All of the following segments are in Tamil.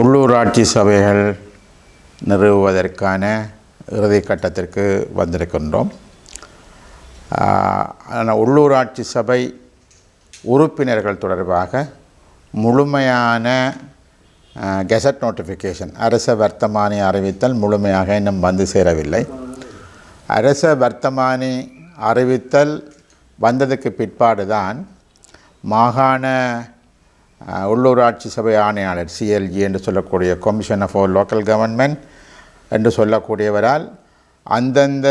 உள்ளூராட்சி சபைகள் நிறுவுவதற்கான இறுதி கட்டத்திற்கு வந்திருக்கின்றோம். ஆனால் உள்ளூராட்சி சபை உறுப்பினர்கள் தொடர்பாக முழுமையான கெசட் நோட்டிஃபிகேஷன் அரச வர்த்தமானி அறிவித்தல் முழுமையாக இன்னும் வந்து சேரவில்லை. அரச வர்த்தமானி அறிவித்தல் வந்ததுக்கு பிற்பாடு தான் மாகாண உள்ளூராட்சி சபை ஆணையாளர் சிஎல்ஜி என்று சொல்லக்கூடிய கமிஷன் ஆஃப் லோக்கல் கவர்மெண்ட் என்று சொல்லக்கூடியவரால் அந்தந்த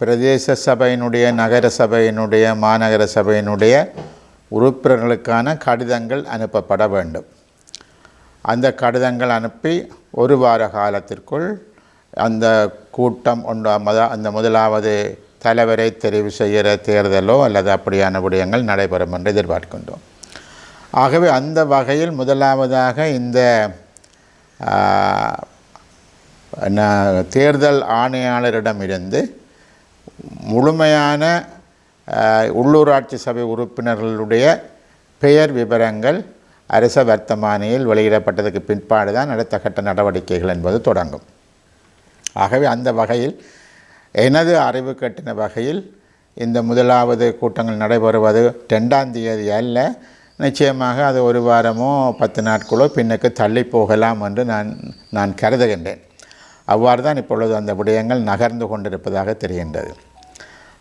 பிரதேச சபையினுடைய நகர சபையினுடைய மாநகர சபையினுடைய உறுப்பினர்களுக்கான கடிதங்கள் அனுப்பப்பட வேண்டும். அந்த கடிதங்கள் அனுப்பி ஒரு வார காலத்திற்குள் அந்த கூட்டம் ஒன்று மத அந்த முதலாவது தலைவரை தெரிவு செய்கிற தேர்தலோ அல்லது அப்படியான விடயங்கள் நடைபெறும் என்று எதிர்பார்க்கின்றோம். ஆகவே அந்த வகையில் முதலாவதாக இந்த ஆஹ், தேர்தல் ஆணையாளரிடமிருந்து முழுமையான உள்ளூராட்சி சபை உறுப்பினர்களுடைய பெயர் விவரங்கள் அரச வர்த்தமானியில் வெளியிடப்பட்டதுக்கு பின்பாடு தான் அடுத்த கட்ட நடவடிக்கைகள் என்பது தொடங்கும். ஆகவே அந்த வகையில் எனது அறிவு கட்டின வகையில் இந்த முதலாவது கூட்டங்கள் நடைபெறுவது ரெண்டாம் தேதி அல்ல நிச்சயமாக அது ஒரு வாரமோ பத்து நாட்களோ பின்னுக்கு தள்ளி போகலாம் என்று நான் நான் கருதுகின்றேன். அவ்வாறு தான் இப்பொழுது அந்த விடயங்கள் நகர்ந்து கொண்டிருப்பதாக தெரிகின்றது.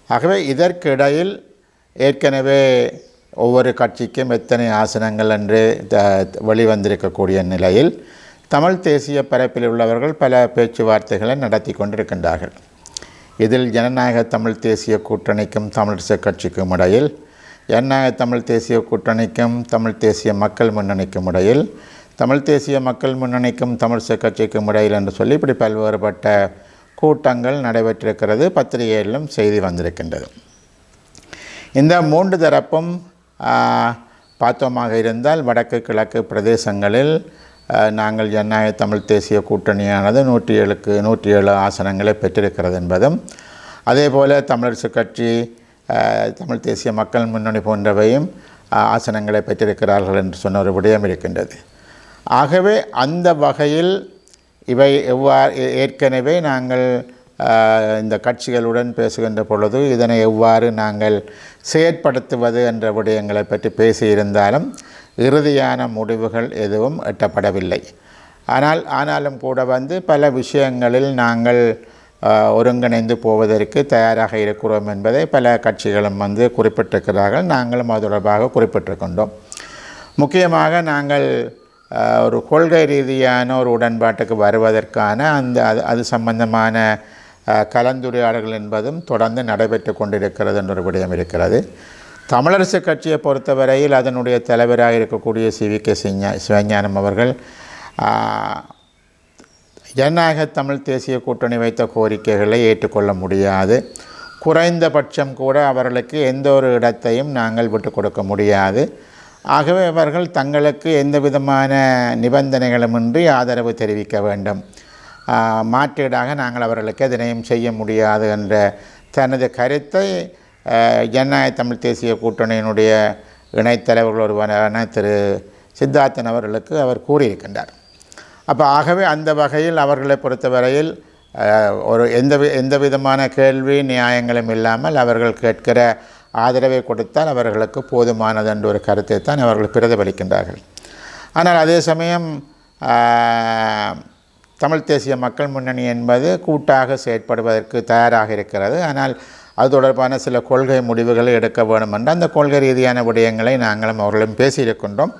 ஆகவே இதற்கிடையில் ஏற்கனவே ஒவ்வொரு கட்சிக்கும் எத்தனை ஆசனங்கள் என்று த- வெளிவந்திருக்கக்கூடிய நிலையில் தமிழ் தேசிய பரப்பில் உள்ளவர்கள் பல பேச்சுவார்த்தைகளை நடத்தி கொண்டிருக்கின்றார்கள். இதில் ஜனநாயக தமிழ் தேசிய கூட்டணிக்கும் தமிழரசு கட்சிக்கும் இடையில் எண்ணாய தமிழ் தேசிய கூட்டணிக்கும் தமிழ் தேசிய மக்கள் முன்னணிக்கும் இடையில் தமிழ் தேசிய மக்கள் முன்னணிக்கும் தமிழிசை கட்சிக்கும் இடையில் என்று சொல்லி இப்படி பல்வேறுபட்ட கூட்டங்கள் நடைபெற்றிருக்கிறது பத்திரிகைகளிலும் செய்தி வந்திருக்கின்றது. இந்த மூன்று தரப்பும் பாத்தமாக பார்த்தோமாக இருந்தால் வடக்கு கிழக்கு பிரதேசங்களில் நாங்கள் ஜனநாயக தமிழ் தேசிய கூட்டணியானது நூற்றி ஏழுக்கு நூற்றி ஏழு ஆசனங்களை பெற்றிருக்கிறது என்பதும் அதே போல் தமிழரசு கட்சி தமிழ் தேசிய மக்கள் முன்னணி போன்றவையும் ஆசனங்களை பெற்றிருக்கிறார்கள் என்று சொன்ன ஒரு விடயம் இருக்கின்றது. ஆகவே அந்த வகையில் இவை எவ்வாறு ஏ- ஏற்கனவே நாங்கள் இந்த கட்சிகளுடன் பேசுகின்ற பொழுது இதனை எவ்வாறு நாங்கள் செயற்படுத்துவது என்ற விடயங்களை பற்றி பேசியிருந்தாலும் இறுதியான முடிவுகள் எதுவும் எட்டப்படவில்லை. ஆனால் ஆனாலும் கூட வந்து பல விஷயங்களில் நாங்கள் ஒருங்கிணைந்து போவதற்கு தயாராக இருக்கிறோம் என்பதை பல கட்சிகளும் வந்து குறிப்பிட்டிருக்கிறார்கள். நாங்களும் அது தொடர்பாக குறிப்பிட்டிருக்கின்றோம். முக்கியமாக நாங்கள் ஒரு கொள்கை ரீதியான ஒரு உடன்பாட்டுக்கு வருவதற்கான அந்த அது அது சம்பந்தமான கலந்துரையாடல்கள் என்பதும் தொடர்ந்து நடைபெற்று கொண்டிருக்கிறது என்ற ஒரு விடயம் இருக்கிறது. தமிழரசு கட்சியை பொறுத்தவரையில் அதனுடைய தலைவராக இருக்கக்கூடிய சி வி கே சிஞா சிவஞானம் அவர்கள் ஜனநாயக தமிழ் தேசிய கூட்டணி வைத்த கோரிக்கைகளை ஏற்றுக்கொள்ள முடியாது. குறைந்தபட்சம் கூட அவர்களுக்கு எந்த ஒரு இடத்தையும் நாங்கள் விட்டு கொடுக்க முடியாது. ஆகவே அவர்கள் தங்களுக்கு எந்த விதமான நிபந்தனைகளுமின்றி ஆதரவு தெரிவிக்க வேண்டும். மாற்றீடாக நாங்கள் அவர்களுக்கு எதனையும் செய்ய முடியாது என்ற தனது கருத்தை ஜனநாயக தமிழ் தேசிய கூட்டணியினுடைய இணைத்தலைவர்கள் ஒருவரான திரு சித்தார்த்தன் அவர்களுக்கு அவர் கூறியிருக்கின்றார். அப்போ ஆகவே அந்த வகையில் அவர்களை பொறுத்தவரையில் ஒரு எந்த வி- எந்த விதமான கேள்வி நியாயங்களும் இல்லாமல் அவர்கள் கேட்கிற ஆதரவை கொடுத்தால் அவர்களுக்கு போதுமானது என்ற ஒரு கருத்தை தான் அவர்கள் பிரதிபலிக்கின்றார்கள். ஆனால் அதே சமயம் தமிழ் தேசிய மக்கள் முன்னணி என்பது கூட்டாக செயற்படுவதற்கு தயாராக இருக்கிறது. ஆனால் அது தொடர்பான சில கொள்கை முடிவுகளை எடுக்க வேண்டும் என்று அந்த கொள்கை ரீதியான விடயங்களை நாங்களும் அவர்களும் பேசியிருக்கின்றோம்.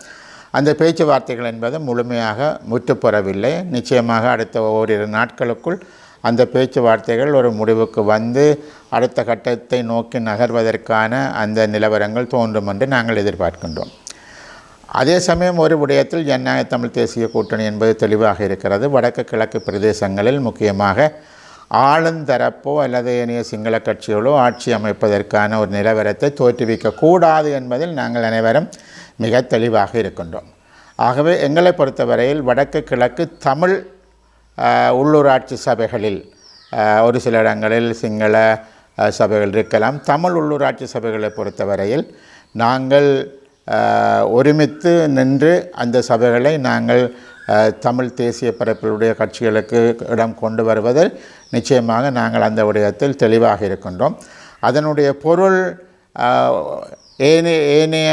அந்த பேச்சுவார்த்தைகள் என்பது முழுமையாக முற்றுப்பெறவில்லை. நிச்சயமாக அடுத்த ஓரிரு நாட்களுக்குள் அந்த பேச்சுவார்த்தைகள் ஒரு முடிவுக்கு வந்து அடுத்த கட்டத்தை நோக்கி நகர்வதற்கான அந்த நிலவரங்கள் தோன்றும் என்று நாங்கள் எதிர்பார்க்கின்றோம். அதே சமயம் ஒரு விடயத்தில் ஜனநாயக தமிழ் தேசிய கூட்டணி என்பது தெளிவாக இருக்கிறது. வடக்கு கிழக்கு பிரதேசங்களில் முக்கியமாக ஆளுந்தரப்போ அல்லது ஏனைய சிங்கள கட்சிகளோ ஆட்சி அமைப்பதற்கான ஒரு நிலவரத்தை தோற்றுவிக்கக்கூடாது என்பதில் நாங்கள் அனைவரும் மிக தெளிவாக இருக்கின்றோம். ஆகவே எங்களை பொறுத்தவரையில் வடக்கு கிழக்கு தமிழ் உள்ளூராட்சி சபைகளில் ஒரு சில இடங்களில் சிங்கள சபைகள் இருக்கலாம். தமிழ் உள்ளூராட்சி சபைகளை பொறுத்தவரையில் நாங்கள் ஒருமித்து நின்று அந்த சபைகளை நாங்கள் தமிழ் தேசிய பரப்பிலுடைய கட்சிகளுக்கு இடம் கொண்டு வருவதில் நிச்சயமாக நாங்கள் அந்த விடயத்தில் தெளிவாக இருக்கின்றோம். அதனுடைய பொருள் ஏனைய ஏனைய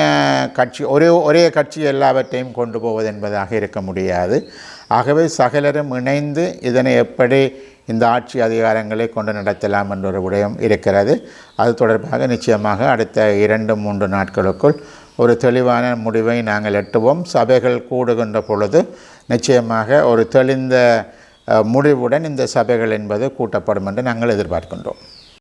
கட்சி ஒரே ஒரே கட்சி எல்லாவற்றையும் கொண்டு போவது என்பதாக இருக்க முடியாது. ஆகவே சகலரும் இணைந்து இதனை எப்படி இந்த ஆட்சி அதிகாரங்களை கொண்டு நடத்தலாம் என்ற ஒரு விடயம் இருக்கிறது. அது தொடர்பாக நிச்சயமாக அடுத்த இரண்டு மூன்று நாட்களுக்குள் ஒரு தெளிவான முடிவை நாங்கள் எட்டுவோம். சபைகள் கூடுகின்ற பொழுது நிச்சயமாக ஒரு தெளிந்த முடிவுடன் இந்த சபைகள் என்பது கூட்டப்படும் என்று நாங்கள் எதிர்பார்க்கின்றோம்.